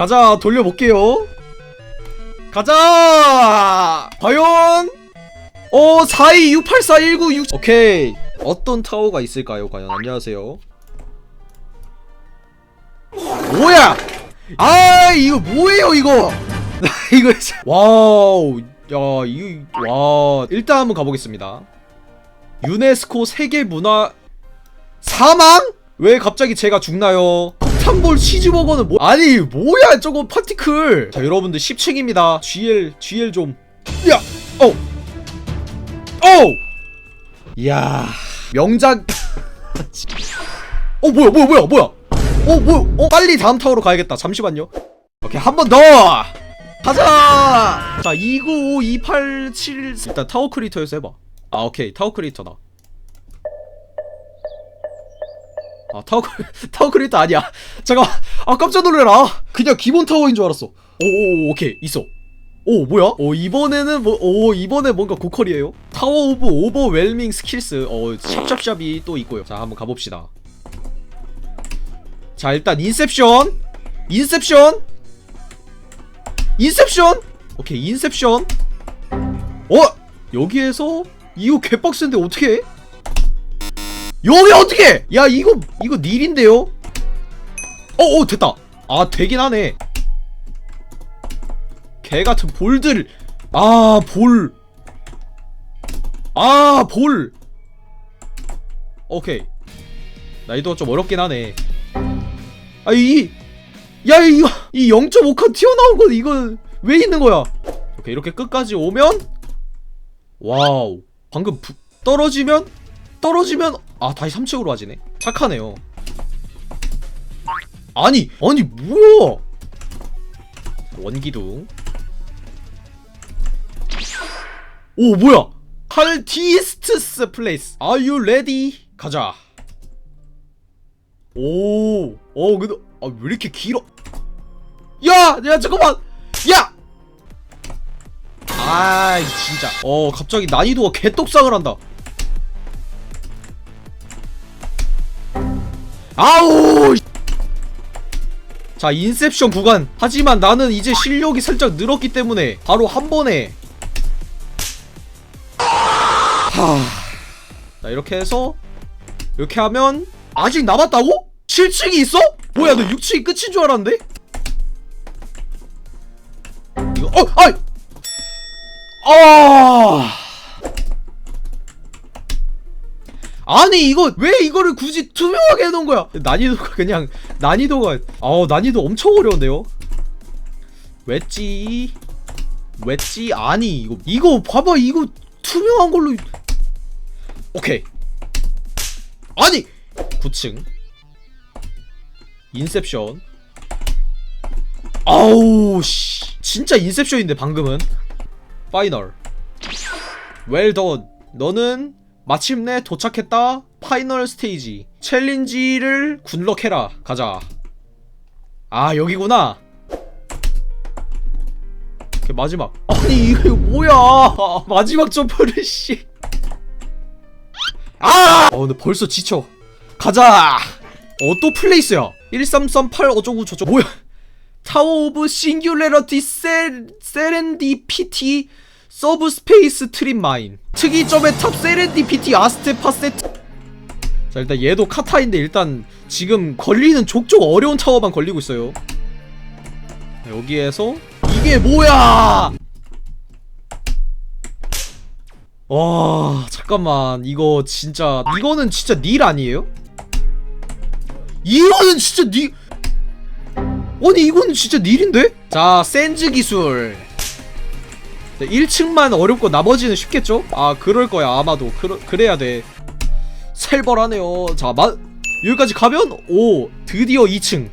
가자 돌려볼게요. 가자! 과연? 어 42684196 오케이. 어떤 타워가 있을까요 과연? 안녕하세요. 뭐야? 아 이거 뭐예요 이거? 이거 와우. 야 이거 와. 일단 한번 가보겠습니다. 유네스코 세계문화 사망? 왜 갑자기 제가 죽나요? 폭탄볼 치즈버거는 뭐 아니 뭐야 저거 파티클. 자 여러분들 10층입니다. GL GL 좀. 야! 어! 어! 명작. 어 뭐야 뭐야 뭐야 뭐야. 어 뭐야 어 빨리 다음 타워로 가야겠다. 잠시만요. 오케이 한 번 더. 가자. 자 295287 일단 타워 크리터에서 해봐. 아 오케이. 타워 크리터다 아 타워 타워 크리터 아니야. 잠깐만. 아 깜짝 놀래라. 그냥 기본 타워인 줄 알았어. 오오 오케이. 있어. 오 뭐야? 오 이번에는 뭐 오 이번에 뭔가 고퀄이에요? 타워 오브 오버웰밍 스킬스. 어 샵샵샵이 또 있고요. 자 한번 가봅시다. 자 일단 인셉션. 인셉션. 인셉션. 오케이 인셉션. 어? 여기에서? 이거 개빡센데 어떻게 해? 여기 어떻게? 해? 야 이거 이거 닐인데요? 어어 됐다. 아 되긴 하네. 개 같은 볼들. 아 볼 아 볼. 오케이. 난이도가 좀 어렵긴 하네. 아 이 야 이거 이 0.5칸 튀어나온 건 이건 왜 있는 거야? 오케이 이렇게 끝까지 오면? 와우. 방금 부, 떨어지면? 떨어지면 아 다시 3층으로 와지네 착하네요 아니 아니 뭐야 원기둥 오 뭐야 칼티스트스 플레이스 Are you ready? 가자 오, 어, 근데, 아, 왜 이렇게 길어? 야! 야, 잠깐만! 야! 아이, 진짜. 어, 갑자기 난이도가 개떡상을 한다. 아우! 씨. 자, 인셉션 구간. 하지만 나는 이제 실력이 살짝 늘었기 때문에 바로 한 번에. 하. 자, 이렇게 해서 이렇게 하면 아직 남았다고? 7층이 있어? 뭐야 너 6층이 끝인 줄 알았는데? 이거 어! 아이! 아! 아니 이거 왜 이거를 굳이 투명하게 해놓은 거야? 난이도가 그냥 난이도가 아 난이도 엄청 어려운데요? 웨지? 웨지? 아니 이거 이거 봐봐 이거 투명한 걸로. 오케이. 아니! 9층. 인셉션. 아우 씨. 진짜 인셉션인데 방금은? 파이널. 웰던. 너는 마침내 도착했다. 파이널 스테이지. 챌린지를 굿럭해라. 가자. 아 여기구나. 마지막. 아니 이거 뭐야? 마지막 점프를 씨. 아! 어 근데 벌써 지쳐. 가자. 어또 플레이스야. 1338 어쩌고 저쩌고 뭐야 타워 오브 싱귤레러티 세, 세렌디피티 서브 스페이스 트림 마인. 특이점의 탑 세렌디피티 아스테 파세트 자 일단 얘도 카타인데 일단 지금 걸리는 족족 어려운 타워만 걸리고 있어요. 자, 여기에서 이게 뭐야? 와 잠깐만. 이거 진짜 이거는 진짜 닐 아니에요? 이거는 진짜 니 아니 이건 진짜 닐인데? 자 센즈 기술 네, 1층만 어렵고 나머지는 쉽겠죠? 아 그럴 거야 아마도. 그러, 그래야 돼. 살벌하네요. 자 마, 여기까지 가면 오 드디어 2층.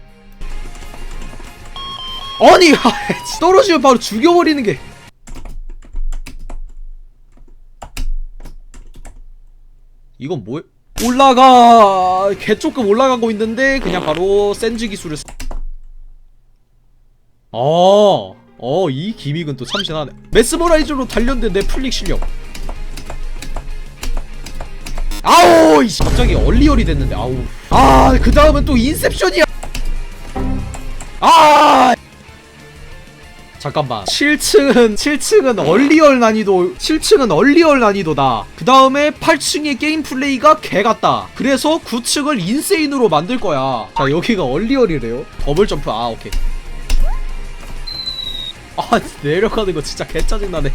아니 떨어지면 바로 죽여버리는 게. 이건 뭐야? 올라가 개 조금 올라가고 있는데 그냥 바로 센즈 기술을 쓰... 어, 어, 이 기믹은 또 참신하네. 메스머라이저로 단련된 내 플릭 실력. 아우, 이씨, 갑자기 얼리얼이 됐는데, 아우. 아, 그 다음은 또 인셉션이야. 아, 잠깐만 7층은 7층은 얼리얼 난이도 7층은 얼리얼 난이도다 그 다음에 8층의 게임 플레이가 개같다 그래서 9층을 인세인으로 만들 거야 자 여기가 얼리얼이래요 더블 점프 아 오케이 아 내려가는 거 진짜 개 짜증나네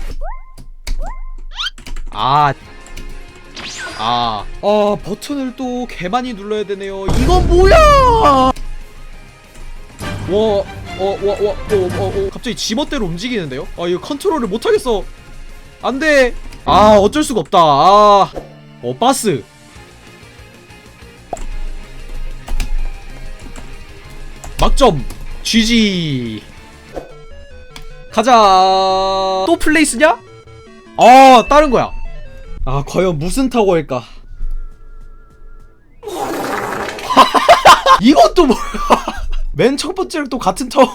아 아, 아 버튼을 또 개 많이 눌러야 되네요. 이건 뭐야? 와, 어, 와, 와, 와, 어, 어, 어, 갑자기 지멋대로 움직이는데요? 아, 이거 컨트롤을 못 하겠어. 안 돼. 아, 어쩔 수가 없다. 아, 어, 바스. 막점. GG. 가자. 또 플레이스냐? 아, 다른 거야. 아 과연 무슨 타워일까? 또 뭐야? 맨 첫 번째랑 또 같은 타워.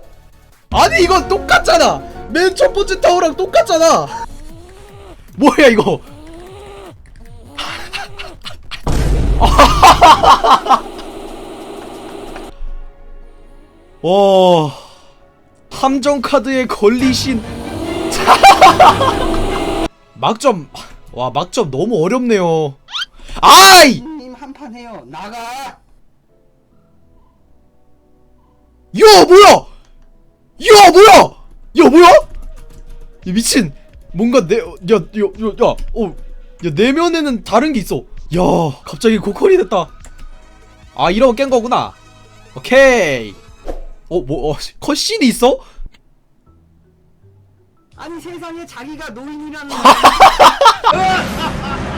아니 이건 똑같잖아. 맨 첫 번째 타워랑 똑같잖아. 뭐야 이거? 와 함정 카드에 걸리신 막점. 와 막점 너무 어렵네요. 아이! 님 한판 해요. 나가. 야 뭐야? 야 뭐야? 야 뭐야? 야 미친. 뭔가 내야야야야어. 야 내면에는 다른 게 있어. 야 갑자기 고퀄이 됐다. 아 이러고 깬 거구나. 오케이. 어뭐 어, 컷신이 있어 아니 세상에 자기가 노인이라는.